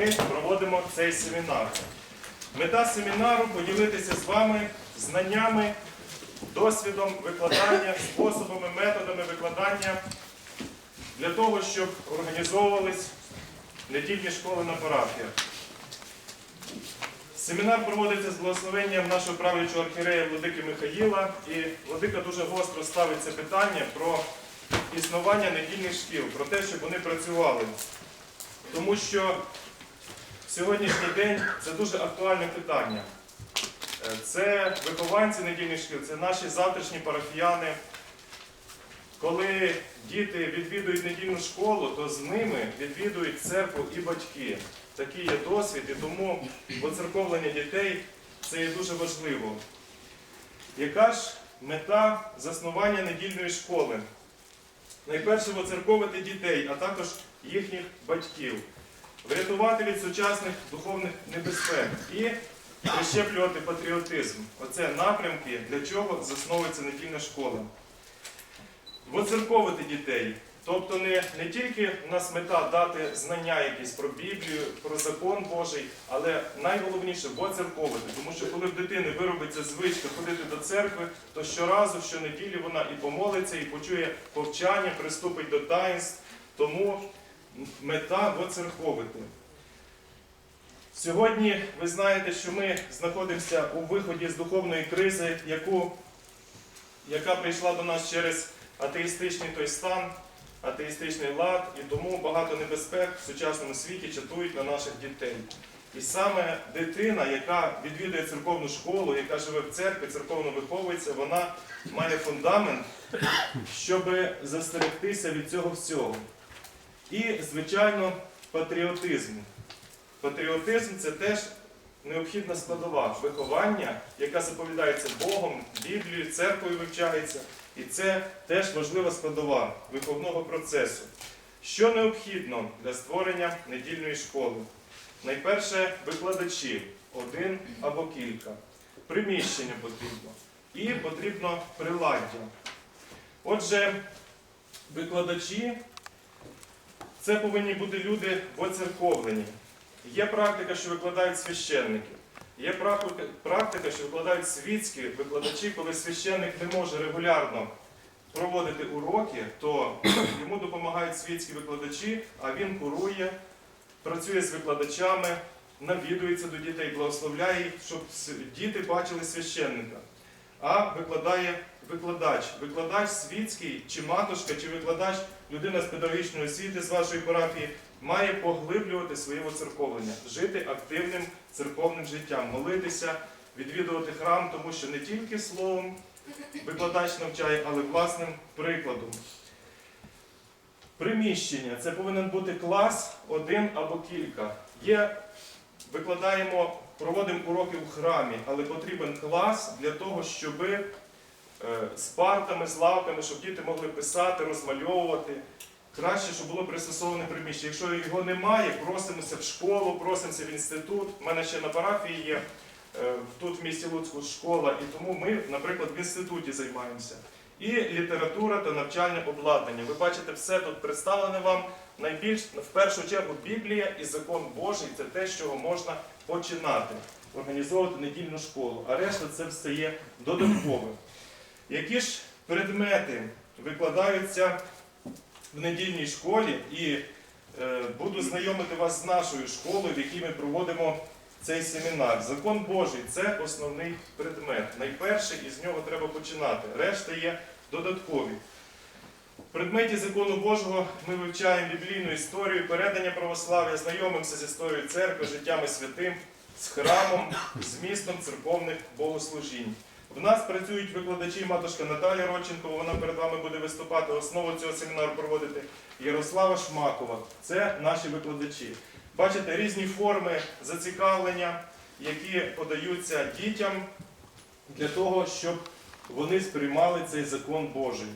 ми проводимо цей семінар. Мета семінару поділитися з вами знаннями, досвідом викладання, способами, методами викладання для того, щоб організовувались недільні школи на парафіях. Семінар проводиться з благословенням нашого правлячого архірея Владики Михаїла, і Владика дуже гостро ставить це питання про існування недільних шкіл, про те, щоб вони працювали. Тому що сьогоднішній день це дуже актуальне питання. Е, Це вихованці недільних шкіл, це наші завтрашні парафіяни. Коли діти відвідують недільну школу, то з ними відвідують церкву і батьки. Такий є досвід, і тому поцерковлення дітей це є дуже важливо. Яка ж мета заснування недільної школи? Найперше воцерковити дітей, а також їхніх батьків, врятувати від сучасних духовних небезпек і прищеплювати патріотизм. Оце напрямки, для чого засновується недільна школа. Воцерковити дітей. Тобто не, не тільки в нас мета дати знання якісь про Біблію, про закон Божий, але найголовніше воцерковити. Тому що коли в дитини виробиться звичка ходити до церкви, то щоразу, щонеділі вона і помолиться, і почує повчання, приступить до таїнств. Тому мета воцерковити. Сьогодні ви знаєте, що ми знаходимося у виході з духовної кризи, яку, яка прийшла до нас через атеїстичний той стан, атеїстичний лад, і тому багато небезпек в сучасному світі чатують на наших дітей. І саме дитина, яка відвідує церковну школу, яка живе в церкві, церковно виховується, вона має фундамент, щоб застерегтися від цього всього. І, звичайно, патріотизм. Патріотизм це теж необхідна складова виховання, яка заповідається Богом, Біблією, церквою вивчається. І це теж важлива складова виховного процесу. Що необхідно для створення недільної школи? Найперше викладачі, один або кілька. Приміщення потрібно. І потрібно приладдя. Отже, викладачі це повинні бути люди воцерковлені. Є практика, що викладають священники. Є практика, що викладають світські викладачі, коли священник не може регулярно проводити уроки, то йому допомагають світські викладачі, а він курує, працює з викладачами, навідується до дітей, благословляє їх, щоб діти бачили священника. А викладає викладач. Викладач світський, чи матушка, чи викладач, людина з педагогічної освіти з вашої парафії, має поглиблювати своє воцерковлення, жити активним церковним життям, молитися, відвідувати храм, тому що не тільки словом викладач навчає, але власним прикладом. Приміщення це повинен бути клас один або кілька. Є, викладаємо, проводимо уроки в храмі, але потрібен клас для того, щоб е, з партами, з лавками, щоб діти могли писати, розмальовувати. Краще, щоб було пристосоване приміщення. Якщо його немає, просимося в школу, просимося в інститут. У мене ще на парафії є е, тут в місті Луцьку школа, і тому ми, наприклад, в інституті займаємося. І література та навчальне обладнання. Ви бачите, все тут представлене вам. Найбільш в першу чергу Біблія і закон Божий це те, чого можна починати організовувати недільну школу, а решта це все є додаткове. Які ж предмети викладаються в недільній школі і е, буду знайомити вас з нашою школою, в якій ми проводимо цей семінар. Закон Божий це основний предмет. Найперший із нього треба починати. Решта є додаткові. В предметі закону Божого ми вивчаємо біблійну історію, передання православ'я, знайомимося з історією церкви, життям і святим, з храмом, з містом церковних богослужінь. В нас працюють викладачі матушка Наталія Родченкова, вона перед вами буде виступати. Основу цього семінару проводити Ярослава Шмакова. Це наші викладачі. Бачите, різні форми зацікавлення, які подаються дітям для того, щоб вони сприймали цей закон Божий.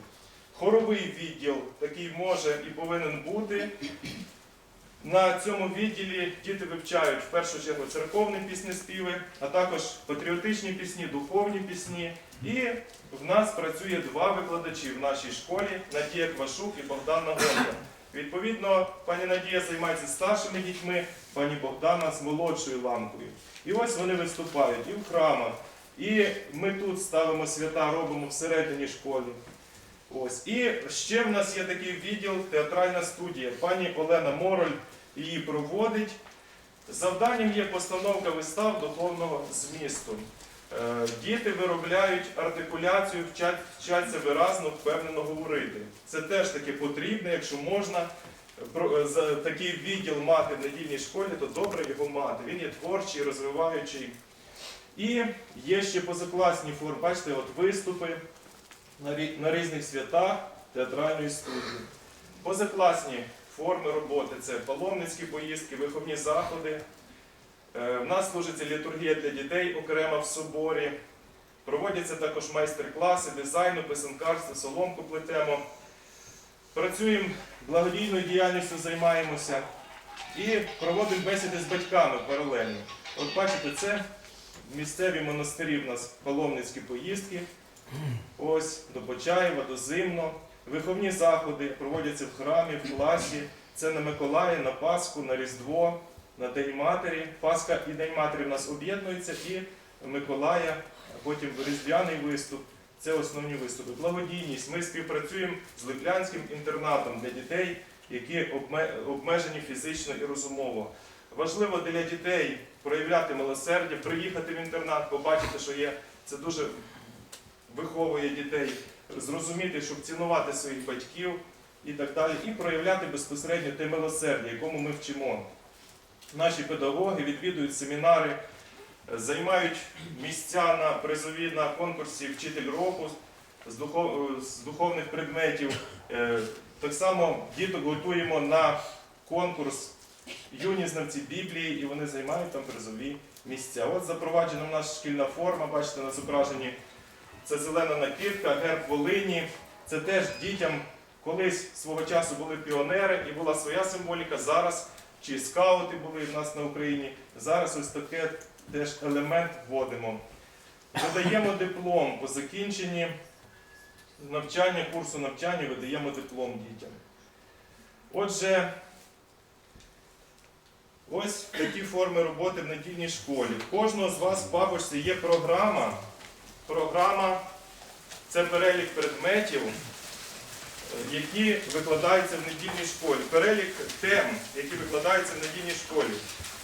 Хоровий відділ такий може і повинен бути. На цьому відділі діти вивчають в першу чергу церковні пісні співи, а також патріотичні пісні, духовні пісні. І в нас працює два викладачі в нашій школі Надія Квашук і Богдан Нагонка. Відповідно, пані Надія займається старшими дітьми, пані Богдана з молодшою ланкою. І ось вони виступають і в храмах, і ми тут ставимо свята, робимо всередині школи. Ось. І ще в нас є такий відділ театральна студія. Пані Олена Мороль її проводить. Завданням є постановка вистав духовного змісту. Е, Діти виробляють артикуляцію, вчать, вчаться виразно, впевнено говорити. Це теж таки потрібно, якщо можна е, такий відділ мати в недільній школі, то добре його мати. Він є творчий, розвиваючий. І є ще позакласні форми, бачите, от виступи на, різних святах театральної студії. Позакласні форми роботи це паломницькі поїздки, виховні заходи. Е, В нас служиться літургія для дітей окремо в соборі. Проводяться також майстер-класи дизайну, писанкарства, соломку плетемо. Працюємо благодійною діяльністю, займаємося і проводимо бесіди з батьками паралельно. От бачите, це місцеві монастирі в нас паломницькі поїздки. Ось до Почаєва, до Зимно. Виховні заходи проводяться в храмі, в класі. Це на Миколая, на Пасху, на Різдво, на День Матері. Пасха і День Матері в нас об'єднуються і Миколая, потім Різдвяний виступ. Це основні виступи. Благодійність. Ми співпрацюємо з Липлянським інтернатом для дітей, які обмежені фізично і розумово. Важливо для дітей проявляти милосердя, приїхати в інтернат, побачити, що є. Це дуже виховує дітей, зрозуміти, щоб цінувати своїх батьків і так далі, і проявляти безпосередньо те милосердя, якому ми вчимо. Наші педагоги відвідують семінари, займають місця на призові на конкурсі Вчитель року з, духов- з духовних предметів. Е, Так само діток готуємо на конкурс юні знавці Біблії, і вони займають там призові місця. От запроваджена нас шкільна форма, бачите, на зображенні. Це зелена накидка, герб Волині. Це теж дітям колись свого часу були піонери і була своя символіка. Зараз чи скаути були в нас на Україні. Зараз ось таке теж елемент вводимо. Видаємо диплом по закінченні навчання, курсу навчання, видаємо диплом дітям. Отже, ось такі форми роботи в недільній школі. В кожного з вас в папочці є програма. Програма це перелік предметів, які викладаються в недільній школі. Перелік тем, які викладаються в недільній школі.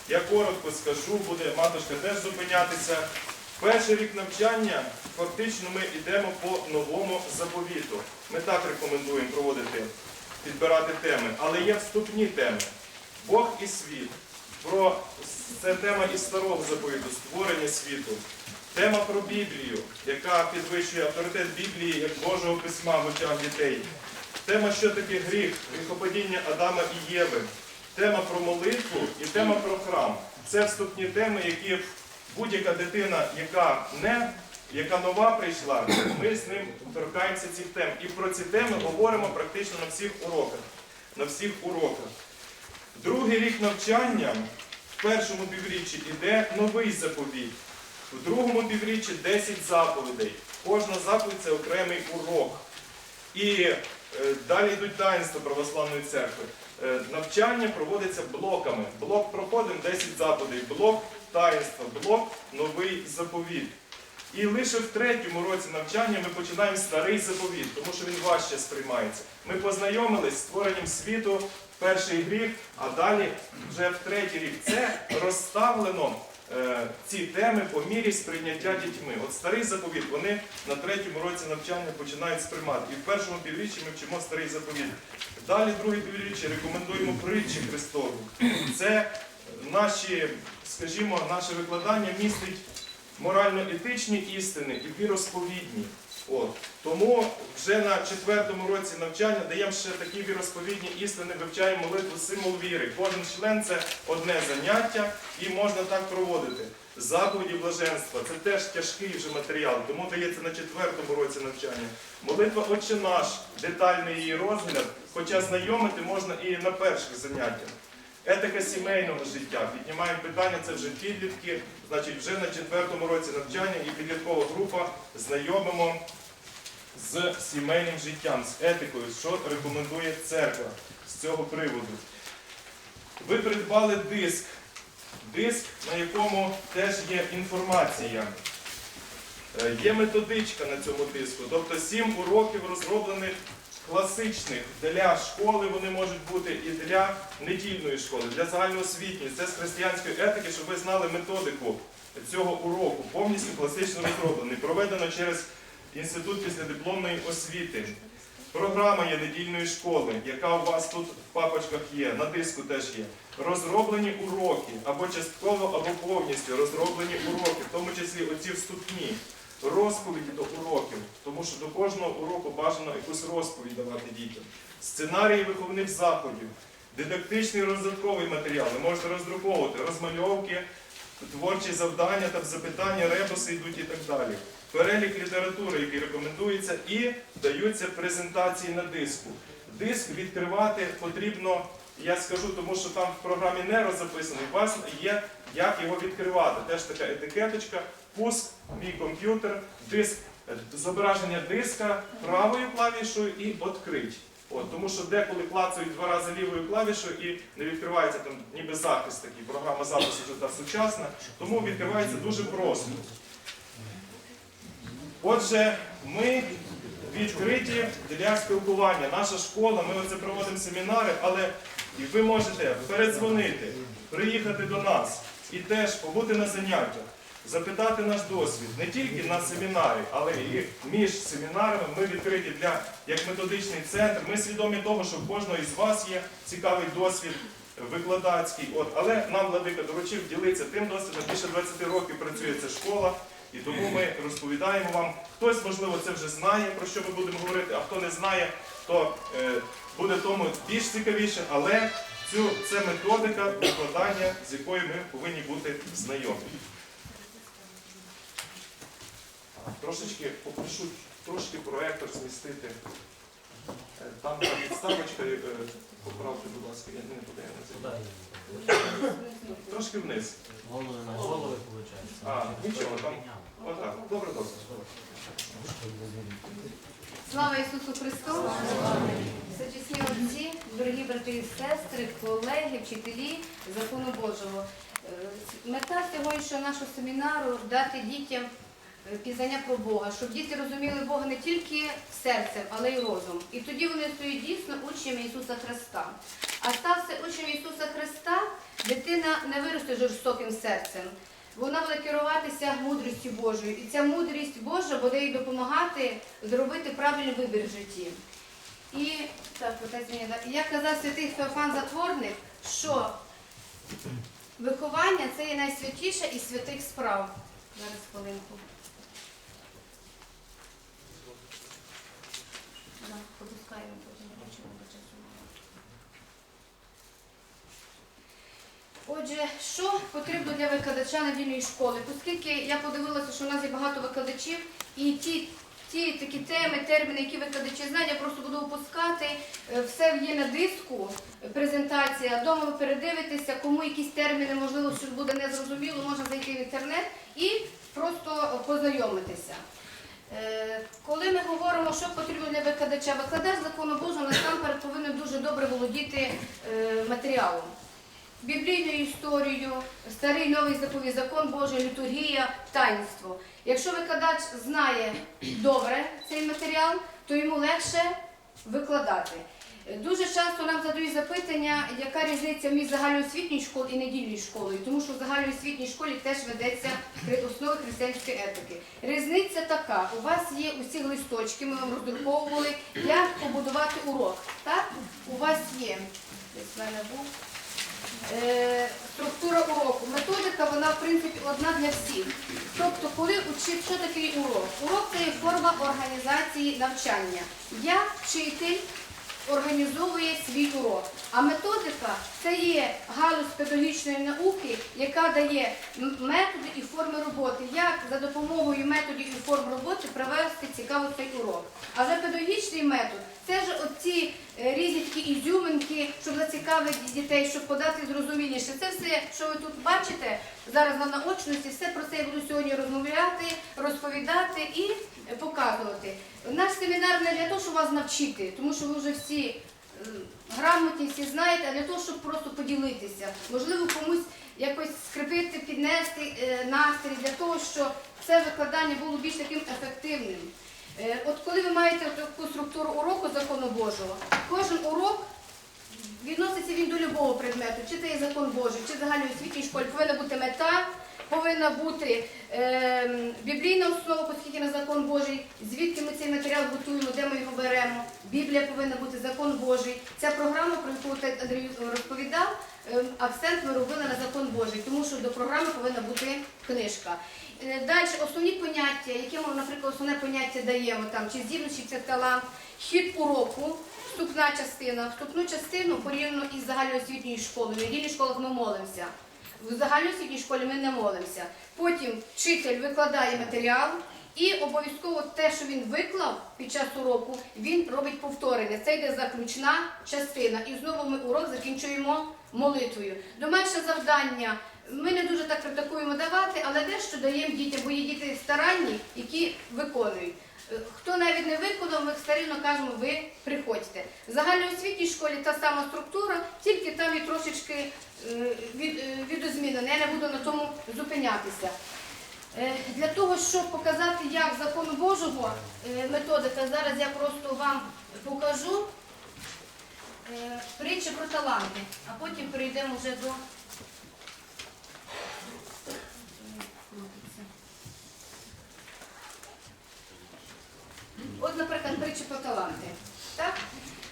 Я коротко скажу, буде матушка теж зупинятися. Перший рік навчання фактично ми йдемо по новому заповіту. Ми так рекомендуємо проводити, підбирати теми. Але є вступні теми. Бог і світ. Про це тема із старого заповіту, створення світу. Тема про Біблію, яка підвищує авторитет Біблії як Божого письма в очах дітей. Тема, що таке гріх, гріхопадіння Адама і Єви. Тема про молитву і тема про храм. Це вступні теми, які будь-яка дитина, яка не яка нова прийшла, ми з ним торкаємося цих тем. І про ці теми говоримо практично на всіх уроках. На всіх уроках. Другий рік навчання в першому півріччі іде новий заповіт. В другому півріччі 10 заповідей. Кожна заповідь це окремий урок. І е, далі йдуть таїнства православної церкви. Е, навчання проводиться блоками. Блок проходимо 10 заповідей, блок таїнства, блок новий заповіт. І лише в третьому році навчання ми починаємо старий заповіт, тому що він важче сприймається. Ми познайомились з створенням світу, перший гріх, а далі вже в третій рік. Це розставлено ці теми по мірі сприйняття дітьми. От старий заповіт вони на третьому році навчання починають сприймати. І в першому півріччі ми вчимо старий заповіт. Далі, друге півріччя, рекомендуємо притчі Христову. Це наші, скажімо, наше викладання містить морально-етичні істини і віросповідні. От. Тому вже на четвертому році навчання даємо ще такі віросповідні істини, вивчаємо молитву символ віри. Кожен член це одне заняття і можна так проводити. Заповіді блаженства це теж тяжкий вже матеріал, тому дається на четвертому році навчання. Молитва Отче наш, детальний її розгляд, хоча знайомити можна і на перших заняттях. Етика сімейного життя. Піднімаємо питання, це вже підлітки, значить вже на четвертому році навчання і підліткова група знайомимо з сімейним життям, з етикою, що рекомендує церква з цього приводу. Ви придбали диск диск, на якому теж є інформація. Е, Є методичка на цьому диску, тобто сім уроків розроблених класичних для школи вони можуть бути і для недільної школи, для загальноосвітньої. Це з християнської етики, щоб ви знали методику цього уроку, повністю класично розроблений, проведено через інститут післядипломної освіти. Програма є недільної школи, яка у вас тут в папочках є, на диску теж є. Розроблені уроки, або частково, або повністю розроблені уроки, в тому числі оці вступні, розповіді до уроків, тому що до кожного уроку бажано якусь розповідь давати дітям, сценарії виховних заходів, дидактичний розвитковий матеріал. Ви можете роздруковувати розмальовки, творчі завдання та запитання, ребуси йдуть і так далі. Перелік літератури, який рекомендується, і даються презентації на диску. Диск відкривати потрібно, я скажу, тому що там в програмі Неро записано, у вас є як його відкривати. Теж така етикеточка, пуск, мій комп'ютер, диск, зображення диска правою клавішою і «Открить». От, тому що деколи клацають два рази лівою клавішою і не відкривається там ніби захист такий. Програма запису та сучасна, тому відкривається дуже просто. Отже, ми відкриті для спілкування. Наша школа, ми оце проводимо семінари, але ви можете передзвонити, приїхати до нас і теж побути на заняттях, запитати наш досвід не тільки на семінарі, але і між семінарами. Ми відкриті для як методичний центр. Ми свідомі того, що в кожного із вас є цікавий досвід викладацький. От, але нам владика доручив ділитися тим досвідом. Більше 20 років працює ця школа. І тому ми розповідаємо вам. Хтось, можливо, це вже знає, про що ми будемо говорити, а хто не знає, то е, буде тому більш цікавіше, але цю, це методика викладання, з якою ми повинні бути знайомі. Трошечки попрошу трошки проектор змістити. Е, Там та підставочка, е, поправте, будь ласка, я не подаю. Трошки вниз. Голови на голови, виходить. А, нічого, там. Добре, добре. Слава Ісусу Христу! Всечесні отці, дорогі брати і сестри, колеги, вчителі закону Божого. Е, Мета сьогоднішнього нашого семінару дати дітям е, пізнання про Бога, щоб діти розуміли Бога не тільки серцем, але й розум. І тоді вони стають дійсно учнями Ісуса Христа. А стався учнем Ісуса Христа, дитина не виросте жорстоким серцем. Вона буде керуватися мудрістю Божою. І ця мудрість Божа буде їй допомагати зробити правильний вибір в житті. І так, як казав святий Феофан Затворник, що виховання це є найсвятіша із святих справ. Зараз хвилинку. Да, Попускаємо потім, бачимо по часу. Отже, що потрібно для викладача недільної школи? Оскільки я подивилася, що у нас є багато викладачів, і ті, ті такі теми, терміни, які викладачі знають, я просто буду опускати. Е, Все є на диску, презентація. Дома ви передивитеся, кому якісь терміни, можливо, щось буде незрозуміло, можна зайти в інтернет і просто познайомитися. Е, Коли ми говоримо, що потрібно для викладача, викладач закону Божого насамперед повинен дуже добре володіти е, матеріалом біблійною історією, старий новий заповідь, закон Божий, літургія, таїнство. Якщо викладач знає добре цей матеріал, то йому легше викладати. Дуже часто нам задають запитання, яка різниця між загальноосвітньою школою і недільною школою, тому що в загальноосвітній школі теж ведеться основи християнської етики. Різниця така: у вас є усі листочки, ми вам роздруковували, як побудувати урок. Так? У вас є. Десь в мене був. Е, структура уроку. Методика, вона в принципі одна для всіх. Тобто, коли учить, що таке урок? Урок це є форма організації навчання. Я, вчитель, організовує свій урок. А методика це є галузь педагогічної науки, яка дає методи і форми роботи. Як за допомогою методів і форм роботи провести цікаво цей урок. А вже педагогічний метод це ж оці е, різні такі ізюминки, щоб зацікавити дітей, щоб подати зрозуміліше. Це все, що ви тут бачите зараз на наочності, все про це я буду сьогодні розмовляти, розповідати і показувати. Наш семінар не для того, щоб вас навчити, тому що ви вже всі е, грамотні, всі знаєте, а для того, щоб просто поділитися. Можливо, комусь якось скрип привити, піднести е, настрій для того, щоб це викладання було більш таким ефективним. Е, От коли ви маєте таку структуру уроку закону Божого, кожен урок відноситься він до любого предмету, чи це є закон Божий, чи в загальноосвітній школі повинна бути мета, повинна бути е, біблійна основа, оскільки на закон Божий, звідки ми цей матеріал готуємо, де ми його беремо. Біблія повинна бути закон Божий. Ця програма, про яку отець Андрій розповідав, е, акцент ми робили на закон Божий, тому що до програми повинна бути книжка. Е, Далі основні поняття, які ми, наприклад, основне поняття даємо там, чи здібності, чи це талант, хід уроку, вступна частина. Вступну частину порівняно із загальноосвітньою школою. В недільних школах ми молимося. В загальноосвітній школі ми не молимося. Потім вчитель викладає матеріал. І обов'язково те, що він виклав під час уроку, він робить повторення. Це йде заключна частина. І знову ми урок закінчуємо молитвою. Домашнє завдання ми не дуже так критикуємо давати, але дещо даємо дітям, бо є діти старанні, які виконують. Хто навіть не виконав, ми все рівно кажемо, ви приходьте. В загальноосвітній школі та сама структура, тільки там і трошечки е, від, е, відозмінена. Я не буду на тому зупинятися. Е, Для того, щоб показати, як закону Божого методика, зараз я просто вам покажу притчі про таланти, а потім перейдемо вже до. От, наприклад, притчі про таланти. Так?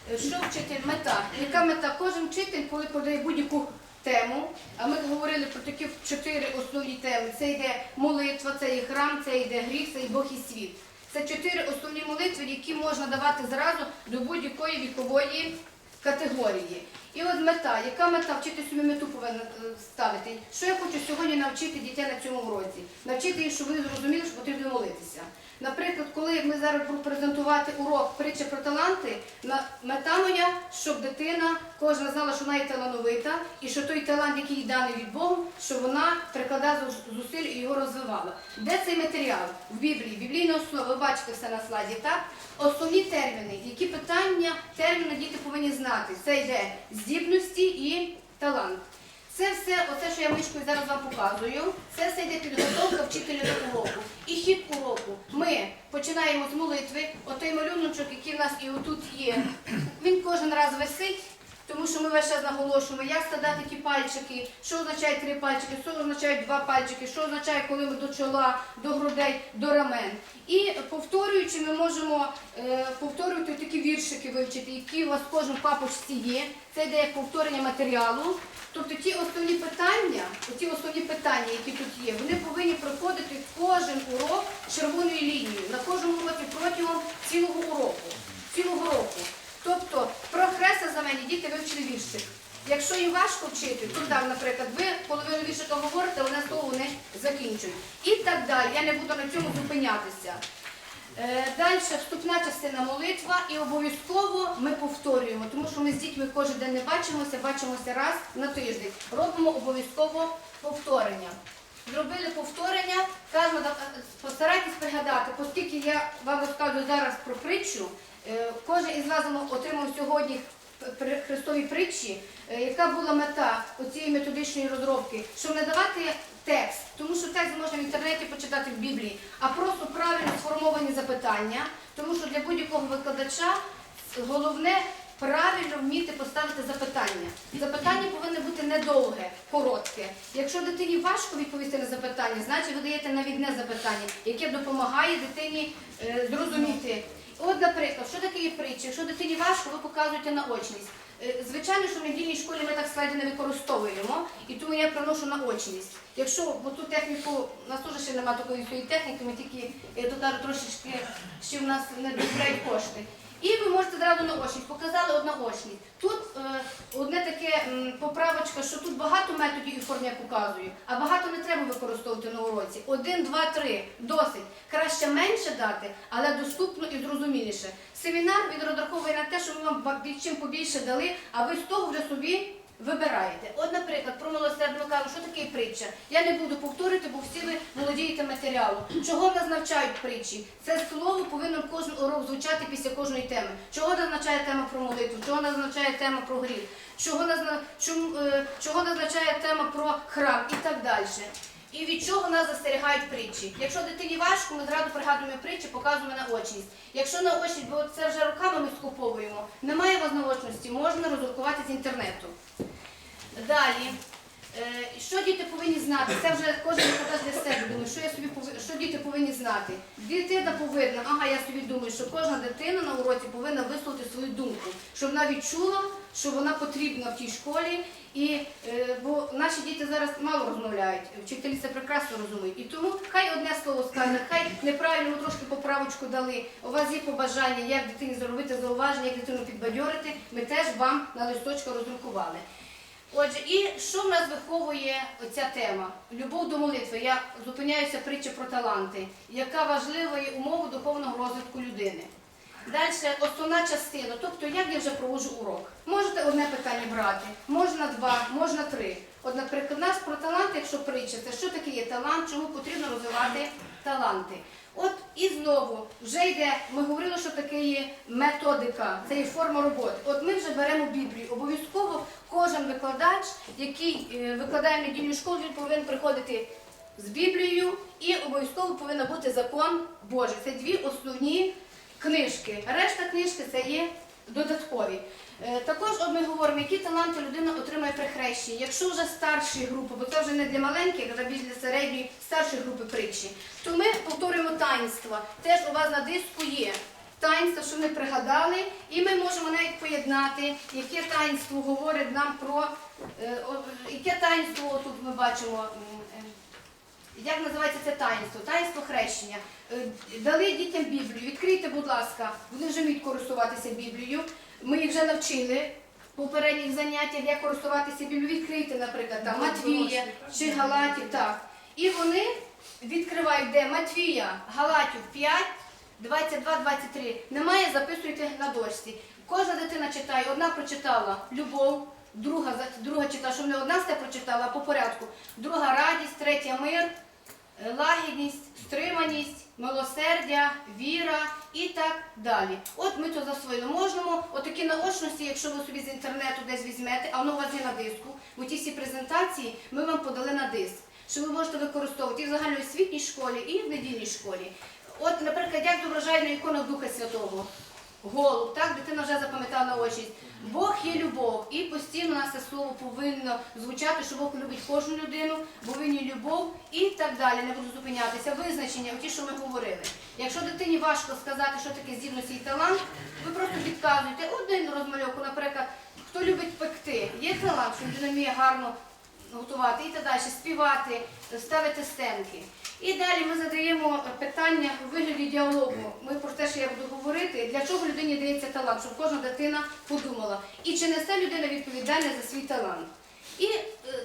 Що вчитель мета? Яка мета? Кожен вчитель, коли подає будь-яку тему, а ми говорили про такі чотири основні теми. Це йде молитва, це є храм, це йде гріх, це і Бог і світ. Це чотири основні молитви, які можна давати зразу до будь-якої вікової категорії. І от мета, яка мета вчити собі мету повинна е, ставити? Що я хочу сьогодні навчити дітей на цьому уроці? Навчити їх, щоб вони зрозуміли, що потрібно молитися. Наприклад, коли ми зараз будемо презентувати урок притча про таланти, мета моя, щоб дитина кожна знала, що вона є талановита, і що той талант, який їй даний від Богу, що вона прикладає зусиль і його розвивала. Де цей матеріал? В Біблії, біблійна основа, ви бачите все на слайді, так? Основні терміни, які питання, терміни діти повинні знати. Це йде здібності і талант. Це все, оце, що я мишкою зараз вам показую, це все йде підготовка вчителя до уроку. І хід уроку. Ми починаємо з молитви. Отой малюночок, який в нас і отут є, він кожен раз висить. Тому що ми весь час наголошуємо, як складати ті пальчики, що означає три пальчики, що означають два пальчики, що означає, коли ми до чола, до грудей, до рамен. І повторюючи, ми можемо е, повторювати такі віршики вивчити, які у вас кожному папочці є. Це йде як повторення матеріалу. Тобто ті основні питання, ті основні питання, які тут є, вони повинні проходити кожен урок червоною лінією на кожному уроці протягом цілого уроку. Цілого року. Тобто про хреста знамені діти вивчили віршик. Якщо їм важко вчити, то там, наприклад, ви половину віршика говорите, одне слово вони закінчують. І так далі. Я не буду на цьому зупинятися. Е, Далі вступна частина молитва і обов'язково ми повторюємо, тому що ми з дітьми кожен день не бачимося, бачимося раз на тиждень. Робимо обов'язково повторення. Зробили повторення, кажемо, постарайтесь пригадати, оскільки я вам розказую зараз про притчу, кожен із вас отримав сьогодні Христові притчі, е, яка була мета цієї методичної розробки, щоб не давати текст, тому що текст можна в інтернеті почитати в Біблії, а просто правильно сформовані запитання, тому що для будь-якого викладача головне правильно вміти поставити запитання. Запитання повинно бути недовге, коротке. Якщо дитині важко відповісти на запитання, значить ви даєте навідне запитання, яке допомагає дитині е, зрозуміти. От, наприклад, що таке є притча? Якщо дитині важко, ви показуєте наочність. Е, Звичайно, що в недільній школі ми так слайди не використовуємо, і тому я приношу наочність. Якщо бо ту техніку, у нас теж ще немає такої своєї техніки, ми тільки тут трошечки ще в нас не дозволяють кошти. І ви можете зразу наочність. Показали однаочність. Тут е, одне таке м, поправочка, що тут багато методів і форм я показую, а багато не треба використовувати на уроці. Один, два, три. Досить. Краще менше дати, але доступно і зрозуміліше. Семінар він розраховує на те, що ми вам чим побільше дали, а ви з того вже собі вибираєте. От, наприклад, про милосердну кажу, що таке притча. Я не буду повторити, бо всі ви володієте матеріалом. Чого нас навчають притчі? Це слово повинно кожен урок звучати після кожної теми. Чого назначає тема про молитву? Чого назначає тема про гріх? Чого, е, назначає тема про храм і так далі. І від чого нас застерігають притчі? Якщо дитині важко, ми зразу пригадуємо притчі, показуємо наочність. Якщо наочність, бо це вже руками ми скуповуємо, немає вас можна роздрукувати з інтернету. Далі. Е, Що діти повинні знати? Це вже кожен викладач для себе думає, що я собі що діти повинні знати. Дитина повинна, ага, я собі думаю, що кожна дитина на уроці повинна висловити свою думку, щоб вона відчула, що вона потрібна в тій школі. І е, бо наші діти зараз мало розмовляють, вчителі це прекрасно розуміють. І тому хай одне слово скаже, хай неправильно трошки поправочку дали. У вас є побажання, як дитині зробити зауваження, як дитину підбадьорити. Ми теж вам на листочку роздрукували. Отже, і що в нас виховує оця тема? Любов до молитви. Я зупиняюся притчі про таланти, яка важлива є умова духовного розвитку людини. Далі основна частина, тобто як я вже проводжу урок. Можете одне питання брати, можна два, можна три. От, наприклад, у нас про таланти, якщо притча, це що таке є талант, чому потрібно розвивати таланти. От і знову вже йде, ми говорили, що таке є методика, це є форма роботи. От ми вже беремо Біблію. Обов'язково кожен викладач, який е, викладає недільну школу, він повинен приходити з Біблією і обов'язково повинен бути закон Божий. Це дві основні книжки. Решта книжки це є додаткові. Е, Також от ми говоримо, які таланти людина отримує при хрещенні. Якщо вже старші групи, бо це вже не для маленьких, а більш для середньої, старші групи притчі, то ми повторюємо таїнства. Теж у вас на диску є. Таїнство, що ми пригадали, і ми можемо навіть поєднати, яке таїнство говорить нам про е, яке таїнство тут ми бачимо. Як називається це таїнство? Таїнство хрещення. Е, Дали дітям Біблію. Відкрийте, будь ласка, вони вже вміють користуватися Біблією. Ми їх вже навчили в попередніх заняттях, як користуватися Біблією. Відкрийте, наприклад, там Матвія чи Галатів. Так. І вони відкривають, де Матвія, Галатів 5, 22, 23. Немає, записуйте на дошці. Кожна дитина читає, одна прочитала любов, друга, друга читала, щоб не одна все прочитала, по порядку. Друга радість, третя мир, лагідність, стриманість, милосердя, віра і так далі. От ми то засвоїли. Можемо отакі наочності, якщо ви собі з інтернету десь візьмете, а воно у вас є на диску. Бо ті всі презентації ми вам подали на диск, що ви можете використовувати і в загальноосвітній школі, і в недільній школі. От, наприклад, як зображають на іконах Духа Святого. Голуб, так, дитина вже запам'ятала очі. Бог є любов, і постійно у нас це слово повинно звучати, що Бог любить кожну людину, бо він є любов і так далі. Не буду зупинятися. Визначення, ті, що ми говорили. Якщо дитині важко сказати, що таке здібності і талант, ви просто підказуєте один розмальовку, наприклад, хто любить пекти, є талант, що людина вміє гарно готувати і так далі, співати, ставити сценки. І далі ми задаємо питання у вигляді діалогу. Ми про те, що я буду говорити, для чого людині дається талант, щоб кожна дитина подумала. І чи несе людина відповідальність за свій талант. І е,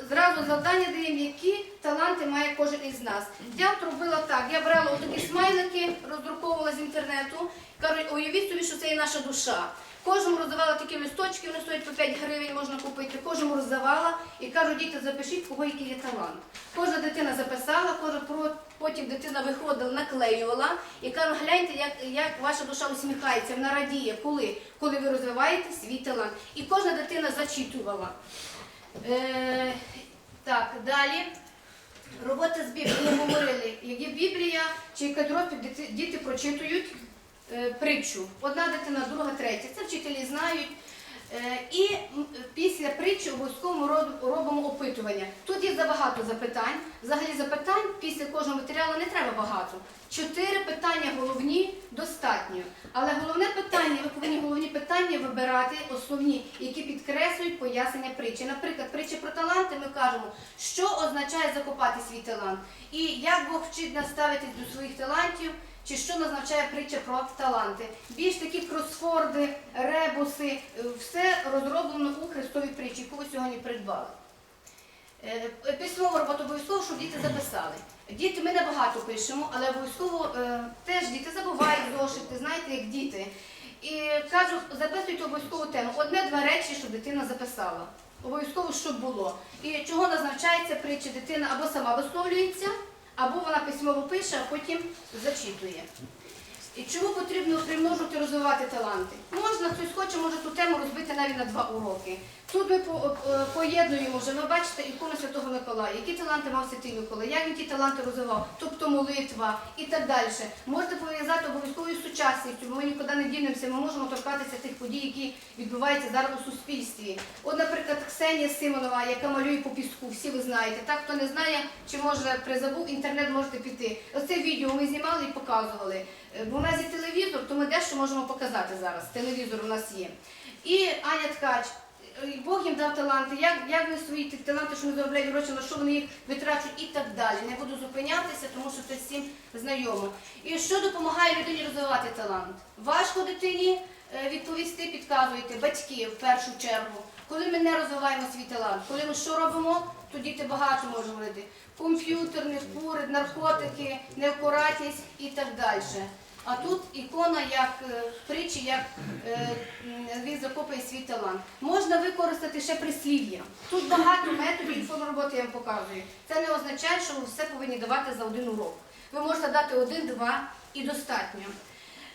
зразу завдання даємо, які таланти має кожен із нас. Я от робила так, я брала отакі смайлики, роздруковувала з інтернету, кажу, уявіть собі, що це є наша душа. Кожному роздавала такі листочки, вони стоять по 5 гривень, можна купити. Кожному роздавала і кажу, діти, запишіть, кого який є талант. Кожна дитина записала, кожна потім дитина виходила, наклеювала і кажу, гляньте, як, як ваша душа усміхається, вона радіє, коли? Коли ви розвиваєте свій талант. І кожна дитина зачитувала. Е, так, далі. Робота з Біблією. Ми говорили, як є Біблія чи якась діти, прочитують притчу. Одна дитина, друга, третя. Це вчителі знають. Е, і після притчі обов'язково робимо опитування. Тут є забагато запитань. Взагалі запитань після кожного матеріалу не треба багато. Чотири питання головні достатньо. Але головне питання, ви повинні головні питання вибирати, основні, які підкреслюють пояснення притчі. Наприклад, притчі про таланти ми кажемо, що означає закопати свій талант, і як Бог вчить нас ставитись до своїх талантів, чи що нас навчає притча про таланти. Більш такі кросфорди, ребуси, е, все розроблено у Христовій притчі, яку ви сьогодні придбали. Письмову роботу обов'язково, щоб діти записали. Діти ми небагато пишемо, але обов'язково е, теж діти забувають зошити, знаєте, як діти. І кажу, записуйте обов'язкову тему. Одне-два речі, щоб дитина записала. Обов'язково, щоб було. І чого нас навчається притчі, дитина або сама висловлюється, або вона письмово пише, а потім зачитує. І чому потрібно примножувати, розвивати таланти? Можна, хтось хоче, може ту тему розбити навіть на два уроки. Тут ми е, поєднуємо вже, ви бачите ікону Святого Миколая, які таланти мав Святий Миколай, як він ті таланти розвивав, тобто молитва і так далі. Можете пов'язати обов'язковою сучасністю, бо ми нікуди не дінемося, ми можемо торкатися тих подій, які відбуваються зараз у суспільстві. От, наприклад, Ксенія Симонова, яка малює по піску, всі ви знаєте. Так, хто не знає, чи може призабув, інтернет можете піти. Оце відео ми знімали і показували. Е, Бо у нас є телевізор, то ми дещо можемо показати зараз. Телевізор у нас є. І Аня Ткач. Е, Бог їм дав таланти, як, як вони свої таланти, що вони заробляють гроші, на що вони їх витрачують і так далі. Не буду зупинятися, тому що це всім знайомо. І що допомагає людині розвивати талант? Важко дитині е, відповісти, підказуєте, батьки в першу чергу. Коли ми не розвиваємо свій талант, коли ми що робимо, то діти багато можуть говорити. Комп'ютерний кури, наркотики, неакуратність і так далі. А тут ікона як е, притчі, як е, він закопає свій талант. Можна використати ще прислів'я. Тут багато методів форм роботи я вам показую. Це не означає, що ви все повинні давати за один урок. Ви можете дати один, два і достатньо.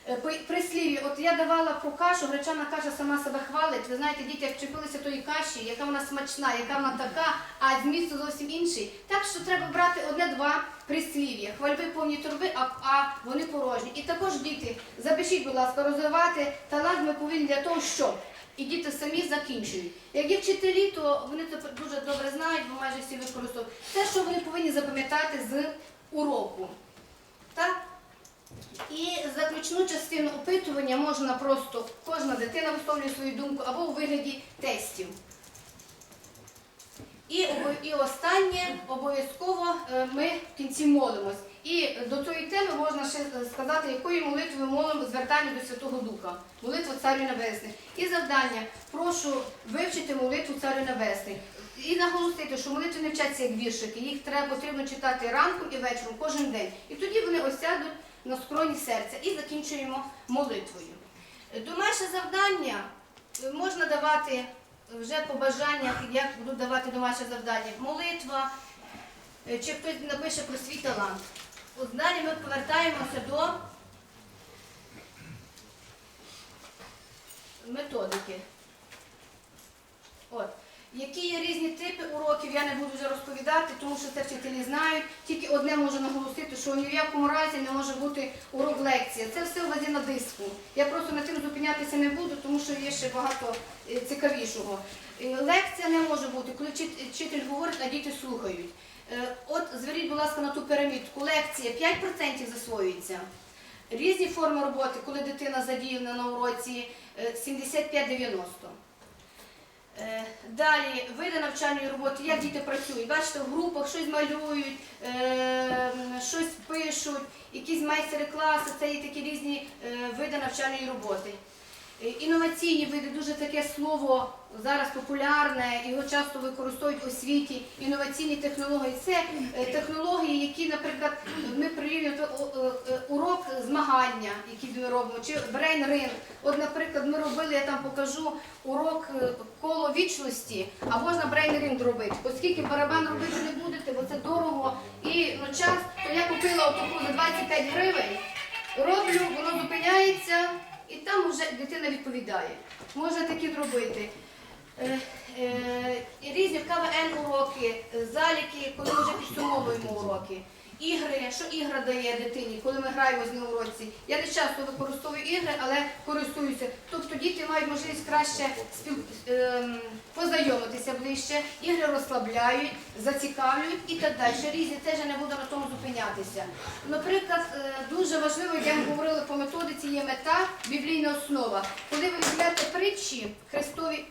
Е, Прислів'я, от я давала про кашу, гречана каша сама себе хвалить. Ви знаєте, діти, вчепилися тої каші, яка вона смачна, яка вона така, а зміст зовсім інший. Так що треба брати одне-два прислів'я. Хвальби повні торби, а, а вони порожні. І також діти, запишіть, будь ласка, розвивати талант ми повинні для того, щоб. І діти самі закінчують. Як є вчителі, то вони це дуже добре знають, бо майже всі використовують. Те, що вони повинні запам'ятати з уроку. Так? І заключну частину опитування можна просто, кожна дитина висловлює свою думку або у вигляді тестів. І, і останнє, обов'язково е, ми в кінці молимось. І до цієї теми можна ще е, сказати, якою молитвою молимо звертання до Святого Духа, молитва Царю Небесний. І завдання, прошу вивчити молитву Царю Небесний. І наголосити, що молитви не вчаться як віршики, їх треба потрібно читати ранком і вечором, кожен день. І тоді вони осядуть на скроні серця. І закінчуємо молитвою. Домашнє завдання е, можна давати вже по бажаннях, як будуть давати домашнє завдання. Молитва, е, чи хтось напише про свій талант. От далі ми повертаємося до методики. Які є різні типи уроків, я не буду вже розповідати, тому що це вчителі знають. Тільки одне можу наголосити, що ні в якому разі не може бути урок лекція. Це все в вазі на диску. Я просто на тим зупинятися не буду, тому що є ще багато е, цікавішого. Е, Лекція не може бути, коли вчитель говорить, а діти слухають. Е, От зверніть, будь ласка, на ту пірамідку. Лекція 5% засвоюється. Різні форми роботи, коли дитина задіяна на уроці е, 75-90. Е, Далі види навчальної роботи, як діти працюють. Бачите, в групах щось малюють, е, щось пишуть, якісь майстер-класи, це є такі різні е, види навчальної роботи. Е, Інноваційні види, дуже таке слово зараз популярне, його часто використовують у освіті. Інноваційні технології це е, технології, які, наприклад, ми прирівнюємо е, урок змагання, який ми робимо, чи брейн-ринг. От, наприклад, ми робили, я там покажу урок коло вічності, а можна брейн-ринг робити. Оскільки барабан робити не будете, бо це дорого і ну, час, то я купила отаку за 25 гривень, роблю, воно зупиняється, і там вже дитина відповідає. Можна такі зробити. Е, е, різні КВН уроки, заліки, коли вже підсумовуємо уроки. Ігри, що ігра дає дитині, коли ми граємо з ним уроці. Я не часто використовую ігри, але користуюся. Тобто діти мають можливість краще спіл... ем, познайомитися ближче, ігри розслабляють, зацікавлюють і так далі. Різні теж не буду на тому зупинятися. Наприклад, е, дуже важливо, як говорили по методиці, є мета, біблійна основа. Коли ви візьмете притчі Христові